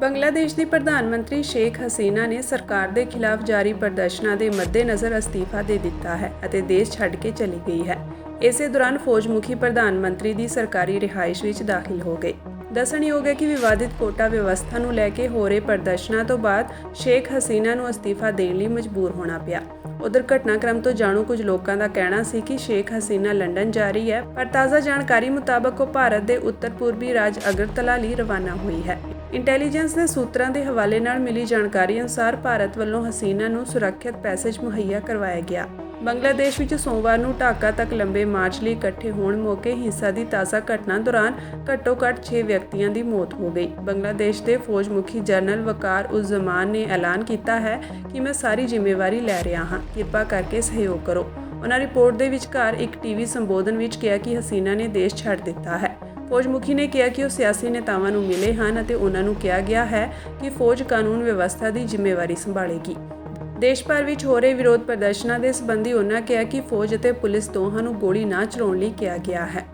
ਬੰਗਲਾਦੇਸ਼ ਦੀ ਪ੍ਰਧਾਨ ਮੰਤਰੀ ਸ਼ੇਖ ਹਸੀਨਾ ਨੇ ਸਰਕਾਰ ਦੇ ਖਿਲਾਫ ਜਾਰੀ ਪ੍ਰਦਰਸ਼ਨਾਂ ਦੇ ਮੱਦੇਨਜ਼ਰ ਅਸਤੀਫਾ ਦੇ ਦਿੱਤਾ ਹੈ ਅਤੇ ਦੇਸ਼ ਛੱਡ ਕੇ ਚਲੀ ਗਈ ਹੈ। ਇਸੇ ਦੌਰਾਨ ਫੌਜ ਮੁਖੀ ਪ੍ਰਧਾਨ ਮੰਤਰੀ ਦੀ ਸਰਕਾਰੀ ਰਿਹਾਇਸ਼ ਵਿੱਚ ਦਾਖਲ ਹੋ ਗਏ। ਦੱਸਣਯੋਗ ਹੈ ਕਿ ਵਿਵਾਦਿਤ ਕੋਟਾ ਵਿਵਸਥਾ ਨੂੰ ਲੈ ਕੇ ਹੋ ਰਹੇ ਪ੍ਰਦਰਸ਼ਨਾਂ ਤੋਂ ਬਾਅਦ ਸ਼ੇਖ ਹਸੀਨਾ ਨੂੰ ਅਸਤੀਫਾ ਦੇਣ ਲਈ ਮਜਬੂਰ ਹੋਣਾ ਪਿਆ। ਉਧਰ ਘਟਨਾਕ੍ਰਮ ਤੋਂ ਜਾਣੂ ਕੁਝ ਲੋਕਾਂ ਦਾ ਕਹਿਣਾ ਸੀ ਕਿ ਸ਼ੇਖ ਹਸੀਨਾ ਲੰਡਨ ਜਾ ਰਹੀ ਹੈ, ਪਰ ਤਾਜ਼ਾ ਜਾਣਕਾਰੀ ਮੁਤਾਬਕ ਉਹ ਭਾਰਤ ਦੇ ਉੱਤਰ ਪੂਰਬੀ ਰਾਜ ਅਗਰਤਲਾ ਲਈ ਰਵਾਨਾ ਹੋਈ ਹੈ। ਇੰਟੈਲੀਜੈਂਸ ਦੇ ਸੂਤਰਾਂ ਦੇ ਹਵਾਲੇ ਨਾਲ ਮਿਲੀ ਜਾਣਕਾਰੀ ਅਨੁਸਾਰ ਭਾਰਤ ਵੱਲੋਂ ਹਸੀਨਾ ਨੂੰ ਸੁਰੱਖਿਅਤ ਪੈਸੇਜ ਮੁਹੱਈਆ ਕਰਵਾਇਆ ਗਿਆ। ਬੰਗਲਾਦੇਸ਼ ਵਿੱਚ ਸੋਮਵਾਰ ਨੂੰ ਢਾਕਾ ਤੱਕ ਲੰਬੇ ਮਾਰਚ ਲਈ ਇਕੱਠੇ ਹੋਣ ਮੌਕੇ ਹਿੰਸਾ ਦੀ ਤਾਜ਼ਾ ਘਟਨਾ ਦੌਰਾਨ ਘੱਟੋ-ਘੱਟ 6 ਵਿਅਕਤੀਆਂ ਦੀ ਮੌਤ ਹੋ ਗਈ। ਬੰਗਲਾਦੇਸ਼ ਦੇ ਫੌਜ ਮੁਖੀ ਜਨਰਲ ਵਕਾਰ ਉਜ਼ ਜ਼ਮਾਨ ਨੇ ਐਲਾਨ ਕੀਤਾ ਹੈ ਕਿ ਮੈਂ ਸਾਰੀ ਜ਼ਿੰਮੇਵਾਰੀ ਲੈ ਰਿਹਾ ਹਾਂ। ਕਿਰਪਾ ਕਰਕੇ ਸਹਿਯੋਗ ਕਰੋ। ਉਹਨਾਂ ਰਿਪੋਰਟ ਦੇ ਵਿਚਕਾਰ ਇੱਕ ਟੀਵੀ ਸੰਬੋਧਨ ਵਿੱਚ ਕਿਹਾ ਕਿ ਹਸੀਨਾ ਨੇ ਦੇਸ਼ ਛੱਡ ਦਿੱਤਾ ਹੈ। ਫੌਜ ਮੁਖੀ ਨੇ ਕਿਹਾ ਕਿ ਉਹ ਸਿਆਸੀ ਨੇਤਾਵਾਂ ਨੂੰ ਮਿਲੇ ਹਨ ਅਤੇ ਉਹਨਾਂ ਨੂੰ ਕਿਹਾ ਗਿਆ ਹੈ ਕਿ ਫੌਜ ਕਾਨੂੰਨ ਵਿਵਸਥਾ ਦੀ ਜ਼ਿੰਮੇਵਾਰੀ ਸੰਭਾਲੇਗੀ। ਦੇਸ਼ ਭਰ ਵਿੱਚ ਹੋ ਰਹੇ ਵਿਰੋਧ ਪ੍ਰਦਰਸ਼ਨਾਂ ਦੇ ਸੰਬੰਧੀ ਉਹਨਾਂ ਕਿਹਾ ਕਿ ਫੌਜ ਅਤੇ ਪੁਲਿਸ ਦੋਹਾਂ ਨੂੰ ਗੋਲੀ ਨਾ ਚਲਾਉਣ ਲਈ ਕਿਹਾ ਗਿਆ ਹੈ।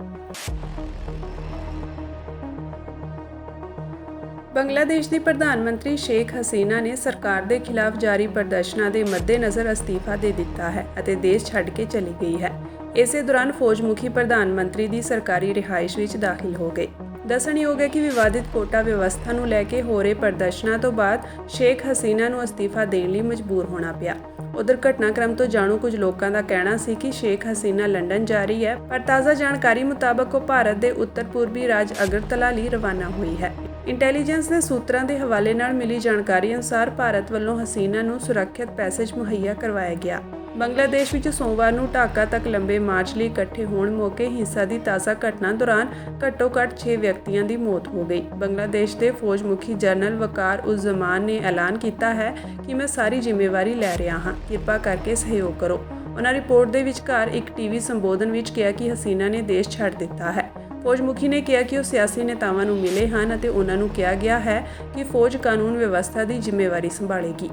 ਬੰਗਲਾਦੇਸ਼ ਦੀ ਪ੍ਰਧਾਨ ਮੰਤਰੀ ਸ਼ੇਖ ਹਸੀਨਾ ਨੇ ਸਰਕਾਰ ਦੇ ਖਿਲਾਫ ਜਾਰੀ ਪ੍ਰਦਰਸ਼ਨਾਂ ਦੇ ਮੱਦੇਨਜ਼ਰ ਅਸਤੀਫਾ ਦੇ ਦਿੱਤਾ ਹੈ ਅਤੇ ਦੇਸ਼ ਛੱਡ ਕੇ ਚਲੀ ਗਈ ਹੈ। ਇਸੇ ਦੌਰਾਨ ਫੌਜ ਮੁਖੀ ਪ੍ਰਧਾਨ ਮੰਤਰੀ ਦੀ ਸਰਕਾਰੀ ਰਿਹਾਇਸ਼ ਵਿੱਚ ਦਾਖਲ ਹੋ ਗਏ। ਦੱਸਣਯੋਗ ਹੈ ਕਿ ਵਿਵਾਦਿਤ ਕੋਟਾ ਵਿਵਸਥਾ ਨੂੰ ਲੈ ਕੇ ਹੋ ਰਹੇ ਪ੍ਰਦਰਸ਼ਨਾਂ ਤੋਂ ਬਾਅਦ ਸ਼ੇਖ ਹਸੀਨਾ ਨੂੰ ਅਸਤੀਫਾ ਦੇਣ ਲਈ ਮਜਬੂਰ ਹੋਣਾ ਪਿਆ। ਉਧਰ ਘਟਨਾਕ੍ਰਮ ਤੋਂ ਜਾਣੂ ਕੁਝ ਲੋਕਾਂ ਦਾ ਕਹਿਣਾ ਸੀ ਕਿ ਸ਼ੇਖ ਹਸੀਨਾ ਲੰਡਨ ਜਾ ਰਹੀ ਹੈ, ਪਰ ਤਾਜ਼ਾ ਜਾਣਕਾਰੀ ਮੁਤਾਬਕ ਉਹ ਭਾਰਤ ਦੇ ਉੱਤਰ ਪੂਰਬੀ ਰਾਜ ਅਗਰਤਲਾ ਲਈ ਰਵਾਨਾ ਹੋਈ ਹੈ। ਇੰਟੈਲੀਜੈਂਸ ਦੇ ਸੂਤਰਾਂ ਦੇ ਹਵਾਲੇ ਨਾਲ ਮਿਲੀ ਜਾਣਕਾਰੀ ਅਨੁਸਾਰ ਭਾਰਤ ਵੱਲੋਂ ਹਸੀਨਾ ਨੂੰ ਸੁਰੱਖਿਅਤ ਪੈਸੇਜ ਮੁਹੱਈਆ ਕਰਵਾਇਆ ਗਿਆ। ਬੰਗਲਾਦੇਸ਼ ਵਿੱਚ ਸੋਮਵਾਰ ਨੂੰ ਢਾਕਾ ਤੱਕ ਲੰਬੇ ਮਾਰਚ ਲਈ ਇਕੱਠੇ ਹੋਣ ਮੌਕੇ ਹਿੰਸਾ ਦੀ ਤਾਜ਼ਾ ਘਟਨਾ ਦੌਰਾਨ ਘੱਟੋ-ਘੱਟ 6 ਵਿਅਕਤੀਆਂ ਦੀ ਮੌਤ ਹੋ ਗਈ। ਬੰਗਲਾਦੇਸ਼ ਦੇ ਫੌਜ ਮੁਖੀ ਜਨਰਲ ਵਕਾਰ ਉਜ਼ ਜ਼ਮਾਨ ਨੇ ਐਲਾਨ ਕੀਤਾ ਹੈ ਕਿ ਮੈਂ ਸਾਰੀ ਜ਼ਿੰਮੇਵਾਰੀ ਲੈ ਰਿਹਾ ਹਾਂ। ਕਿਰਪਾ ਕਰਕੇ ਸਹਿਯੋਗ ਕਰੋ। ਉਹਨਾਂ ਰਿਪੋਰਟ ਦੇ ਵਿਚਕਾਰ ਇੱਕ ਟੀਵੀ ਸੰਬੋਧਨ ਵਿੱਚ ਕਿਹਾ ਕਿ ਹਸੀਨਾ ਨੇ ਦੇਸ਼ ਛੱਡ ਦਿੱਤਾ ਹੈ। ਫੌਜ ਮੁਖੀ ਨੇ ਕਿਹਾ ਕਿ ਉਹ ਸਿਆਸੀ ਨੇਤਾਵਾਂ ਨੂੰ ਮਿਲੇ ਹਨ ਅਤੇ ਉਹਨਾਂ ਨੂੰ ਕਿਹਾ ਗਿਆ ਹੈ ਕਿ ਫੌਜ ਕਾਨੂੰਨ ਵਿਵਸਥਾ ਦੀ ਜ਼ਿੰਮੇਵਾਰੀ ਸੰਭਾਲੇਗੀ।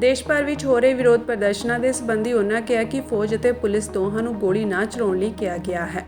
ਦੇਸ਼ ਭਰ ਵਿੱਚ ਹੋ ਰਹੇ ਵਿਰੋਧ ਪ੍ਰਦਰਸ਼ਨਾਂ ਦੇ ਸੰਬੰਧੀ ਉਹਨਾਂ ਕਿਹਾ ਕਿ ਫੌਜ ਅਤੇ ਪੁਲਿਸ ਦੋਹਾਂ ਨੂੰ ਗੋਲੀ ਨਾ ਚਲਾਉਣ ਲਈ ਕਿਹਾ ਗਿਆ ਹੈ।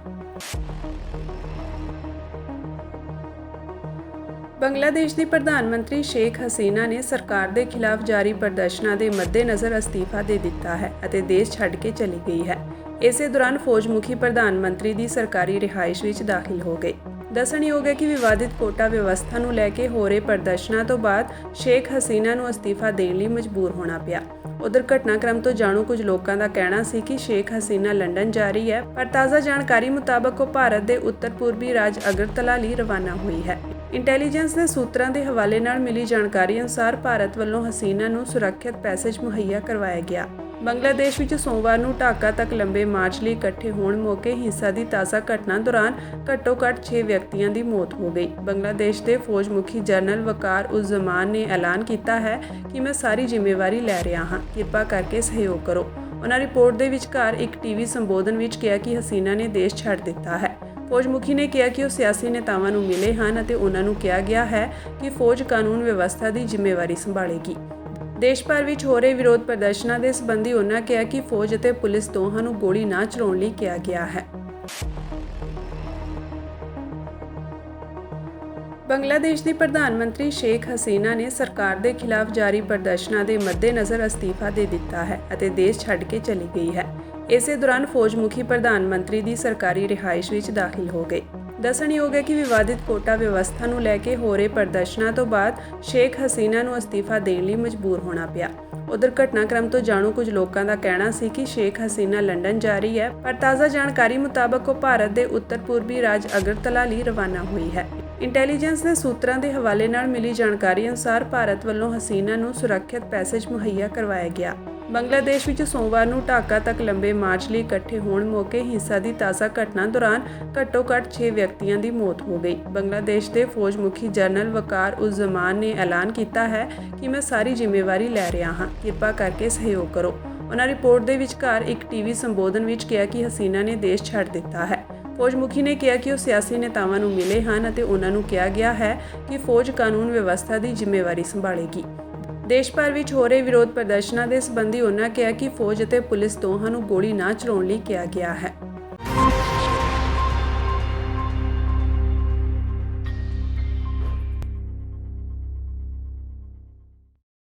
ਬੰਗਲਾਦੇਸ਼ ਦੀ ਪ੍ਰਧਾਨ ਮੰਤਰੀ ਸ਼ੇਖ ਹਸੀਨਾ ਨੇ ਸਰਕਾਰ ਦੇ ਖਿਲਾਫ ਜਾਰੀ ਪ੍ਰਦਰਸ਼ਨਾਂ ਦੇ ਮੱਦੇਨਜ਼ਰ ਅਸਤੀਫਾ ਦੇ ਦਿੱਤਾ ਹੈ ਅਤੇ ਦੇਸ਼ ਛੱਡ ਕੇ ਚਲੀ ਗਈ ਹੈ। ਇਸੇ ਦੌਰਾਨ ਫੌਜ ਮੁਖੀ ਪ੍ਰਧਾਨ ਮੰਤਰੀ ਦੀ ਸਰਕਾਰੀ ਰਿਹਾਇਸ਼ ਵਿੱਚ ਦਾਖਲ ਹੋ ਗਏ। ਦੱਸਣਯੋਗ ਹੈ ਕਿ ਵਿਵਾਦਿਤ ਕੋਟਾ ਵਿਵਸਥਾ ਨੂੰ ਲੈ ਕੇ ਹੋ ਰਹੇ ਪ੍ਰਦਰਸ਼ਨਾਂ ਤੋਂ ਬਾਅਦ ਸ਼ੇਖ ਹਸੀਨਾ ਨੂੰ ਅਸਤੀਫਾ ਦੇਣ ਲਈ ਮਜਬੂਰ ਹੋਣਾ ਪਿਆ। ਉਧਰ ਘਟਨਾਕ੍ਰਮ ਤੋਂ ਜਾਣੂ ਕੁਝ ਲੋਕਾਂ ਦਾ ਕਹਿਣਾ ਸੀ ਕਿ ਸ਼ੇਖ ਹਸੀਨਾ ਲੰਡਨ ਜਾ ਰਹੀ ਹੈ, ਪਰ ਤਾਜ਼ਾ ਜਾਣਕਾਰੀ ਮੁਤਾਬਕ ਉਹ ਭਾਰਤ ਦੇ ਉੱਤਰ ਪੂਰਬੀ ਰਾਜ ਅਗਰਤਲਾ ਲਈ ਰਵਾਨਾ ਹੋਈ ਹੈ। ਇੰਟੈਲੀਜੈਂਸ ਦੇ ਸੂਤਰਾਂ ਦੇ ਹਵਾਲੇ ਨਾਲ ਮਿਲੀ ਜਾਣਕਾਰੀ ਅਨੁਸਾਰ ਭਾਰਤ ਵੱਲੋਂ ਹਸੀਨਾ ਨੂੰ ਸੁਰੱਖਿਅਤ ਪੈਸੇਜ ਮੁਹੱਈਆ ਕਰਵਾਇਆ ਗਿਆ। ਬੰਗਲਾਦੇਸ਼ ਵਿੱਚ ਸੋਮਵਾਰ ਨੂੰ ਢਾਕਾ ਤੱਕ ਲੰਬੇ ਮਾਰਚ ਲਈ ਇਕੱਠੇ ਹੋਣ ਮੌਕੇ ਹਿੰਸਾ ਦੀ ਤਾਜ਼ਾ ਘਟਨਾ ਦੌਰਾਨ ਘੱਟੋ-ਘੱਟ 6 ਵਿਅਕਤੀਆਂ ਦੀ ਮੌਤ ਹੋ ਗਈ। ਬੰਗਲਾਦੇਸ਼ ਦੇ ਫੌਜ ਮੁਖੀ ਜਨਰਲ ਵਕਾਰ ਉਜ਼ ਜ਼ਮਾਨ ਨੇ ਐਲਾਨ ਕੀਤਾ ਹੈ ਕਿ ਮੈਂ ਸਾਰੀ ਜ਼ਿੰਮੇਵਾਰੀ ਲੈ ਰਿਹਾ ਹਾਂ। ਕਿਰਪਾ ਕਰਕੇ ਸਹਿਯੋਗ ਕਰੋ। ਉਹਨਾਂ ਰਿਪੋਰਟ ਦੇ ਵਿਚਕਾਰ ਇੱਕ ਟੀਵੀ ਸੰਬੋਧਨ ਵਿੱਚ ਕਿਹਾ ਕਿ ਹਸੀਨਾ ਨੇ ਦੇਸ਼ ਛੱਡ ਦਿੱਤਾ ਹੈ। ਫੌਜ ਮੁਖੀ ਨੇ ਕਿਹਾ ਕਿ ਉਹ ਸਿਆਸੀ ਨੇਤਾਵਾਂ ਨੂੰ ਮਿਲੇ ਹਨ ਅਤੇ ਉਹਨਾਂ ਨੂੰ ਕਿਹਾ ਗਿਆ ਹੈ ਕਿ ਫੌਜ ਕਾਨੂੰਨ ਵਿਵਸਥਾ ਦੀ ਜ਼ਿੰਮੇਵਾਰੀ ਸੰਭਾਲੇਗੀ। ਦੇਸ਼ ਭਰ ਵਿੱਚ ਹੋ ਰਹੇ ਵਿਰੋਧ ਪ੍ਰਦਰਸ਼ਨਾਂ ਦੇ ਸੰਬੰਧੀ ਉਹਨਾਂ ਕਿਹਾ ਕਿ ਫੌਜ ਅਤੇ ਪੁਲਿਸ ਦੋਹਾਂ ਨੂੰ ਗੋਲੀ ਨਾ ਚਲਾਉਣ ਲਈ ਕਿਹਾ ਗਿਆ ਹੈ। ਬੰਗਲਾਦੇਸ਼ ਦੀ ਪ੍ਰਧਾਨ ਮੰਤਰੀ ਸ਼ੇਖ ਹਸੀਨਾ ਨੇ ਸਰਕਾਰ ਦੇ ਖਿਲਾਫ ਜਾਰੀ ਪ੍ਰਦਰਸ਼ਨਾਂ ਦੇ ਮੱਦੇਨਜ਼ਰ ਅਸਤੀਫਾ ਦੇ ਦਿੱਤਾ ਹੈ ਅਤੇ ਦੇਸ਼ ਛੱਡ ਕੇ ਚਲੀ ਗਈ ਹੈ। ਇਸੇ ਦੌਰਾਨ ਫੌਜ ਮੁਖੀ ਪ੍ਰਧਾਨ ਮੰਤਰੀ ਦੀ ਸਰਕਾਰੀ ਰਿਹਾਇਸ਼ ਵਿੱਚ ਦਾਖਲ ਹੋ ਗਏ। ਦੱਸਣਯੋਗ ਹੈ ਕਿ ਵਿਵਾਦਿਤ ਕੋਟਾ ਵਿਵਸਥਾ ਨੂੰ ਲੈ ਕੇ ਹੋ ਰਹੇ ਪ੍ਰਦਰਸ਼ਨਾਂ ਤੋਂ ਬਾਅਦ ਸ਼ੇਖ ਹਸੀਨਾ ਨੂੰ ਅਸਤੀਫਾ ਦੇਣ ਲਈ ਮਜਬੂਰ ਹੋਣਾ ਪਿਆ। ਉਧਰ ਘਟਨਾਕ੍ਰਮ ਤੋਂ ਜਾਣੂ ਕੁਝ ਲੋਕਾਂ ਦਾ ਕਹਿਣਾ ਸੀ ਕਿ ਸ਼ੇਖ ਹਸੀਨਾ ਲੰਡਨ ਜਾ ਰਹੀ ਹੈ, ਪਰ ਤਾਜ਼ਾ ਜਾਣਕਾਰੀ ਮੁਤਾਬਕ ਉਹ ਭਾਰਤ ਦੇ ਉੱਤਰ ਪੂਰਬੀ ਰਾਜ ਅਗਰਤਲਾ ਲਈ ਰਵਾਨਾ ਹੋਈ ਹੈ। ਇੰਟੈਲੀਜੈਂਸ ਦੇ ਸੂਤਰਾਂ ਦੇ ਹਵਾਲੇ ਨਾਲ ਮਿਲੀ ਜਾਣਕਾਰੀ ਅਨੁਸਾਰ ਭਾਰਤ ਵੱਲੋਂ ਹਸੀਨਾ ਨੂੰ ਸੁਰੱਖਿਅਤ ਪੈਸੇਜ ਮੁਹੱਈਆ ਕਰਵਾਇਆ ਗਿਆ। ਬੰਗਲਾਦੇਸ਼ ਵਿੱਚ ਸੋਮਵਾਰ ਨੂੰ ਢਾਕਾ ਤੱਕ ਲੰਬੇ ਮਾਰਚ ਲਈ ਇਕੱਠੇ ਹੋਣ ਮੌਕੇ ਹਿੰਸਾ ਦੀ ਤਾਜ਼ਾ ਘਟਨਾ ਦੌਰਾਨ ਘੱਟੋ-ਘੱਟ 6 ਵਿਅਕਤੀਆਂ ਦੀ ਮੌਤ ਹੋ ਗਈ। ਬੰਗਲਾਦੇਸ਼ ਦੇ ਫੌਜ ਮੁਖੀ ਜਨਰਲ ਵਕਾਰ ਉਜ਼ ਜ਼ਮਾਨ ਨੇ ਐਲਾਨ ਕੀਤਾ ਹੈ ਕਿ ਮੈਂ ਸਾਰੀ ਜ਼ਿੰਮੇਵਾਰੀ ਲੈ ਰਿਹਾ ਹਾਂ। ਕਿਰਪਾ ਕਰਕੇ ਸਹਿਯੋਗ ਕਰੋ। ਉਹਨਾਂ ਰਿਪੋਰਟ ਦੇ ਵਿਚਕਾਰ ਇੱਕ ਟੀਵੀ ਸੰਬੋਧਨ ਵਿੱਚ ਕਿਹਾ ਕਿ ਹਸੀਨਾ ਨੇ ਦੇਸ਼ ਛੱਡ ਦਿੱਤਾ ਹੈ। ਫੌਜ ਮੁਖੀ ਨੇ ਕਿਹਾ ਕਿ ਉਹ ਸਿਆਸੀ ਨੇਤਾਵਾਂ ਨੂੰ ਮਿਲੇ ਹਨ ਅਤੇ ਉਹਨਾਂ ਨੂੰ ਕਿਹਾ ਗਿਆ ਹੈ ਕਿ ਫੌਜ ਕਾਨੂੰਨ ਵਿਵਸਥਾ ਦੀ ਜ਼ਿੰਮੇਵਾਰੀ ਸੰਭਾਲੇਗੀ। ਦੇਸ਼ ਭਰ ਵਿੱਚ ਹੋ ਰਹੇ ਵਿਰੋਧ ਪ੍ਰਦਰਸ਼ਨਾਂ ਦੇ ਸੰਬੰਧੀ ਉਹਨਾਂ ਕਿਹਾ ਕਿ ਫੌਜ ਅਤੇ ਪੁਲਿਸ ਦੋਹਾਂ ਨੂੰ ਗੋਲੀ ਨਾ ਚਲਾਉਣ ਲਈ ਕਿਹਾ ਗਿਆ ਹੈ।